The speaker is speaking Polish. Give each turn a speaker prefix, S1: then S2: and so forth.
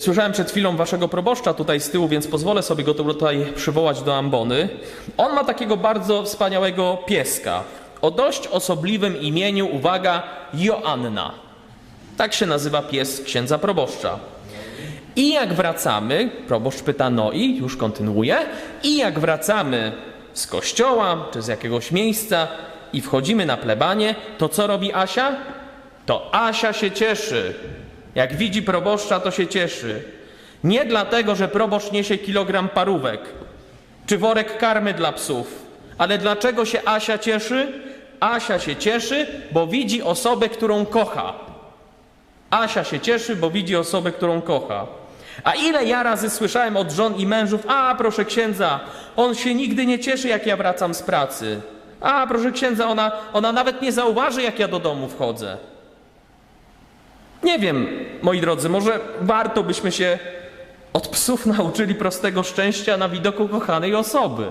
S1: Słyszałem przed chwilą waszego proboszcza tutaj z tyłu, więc pozwolę sobie go tutaj przywołać do ambony. On ma takiego bardzo wspaniałego pieska o dość osobliwym imieniu, uwaga, Joanna. Tak się nazywa pies księdza proboszcza. I jak wracamy, proboszcz pyta no i, już kontynuuję, i jak wracamy z kościoła czy z jakiegoś miejsca i wchodzimy na plebanie, to co robi Asia? To Asia się cieszy. Jak widzi proboszcza, to się cieszy. Nie dlatego, że proboszcz niesie kilogram parówek czy worek karmy dla psów, ale dlaczego się Asia cieszy? Asia się cieszy, bo widzi osobę, którą kocha. Asia się cieszy, bo widzi osobę, którą kocha. A ile ja razy słyszałem od żon i mężów, a proszę księdza, on się nigdy nie cieszy, jak ja wracam z pracy. A proszę księdza, ona, ona nawet nie zauważy, jak ja do domu wchodzę. Nie wiem, moi drodzy, może warto byśmy się od psów nauczyli prostego szczęścia na widoku kochanej osoby.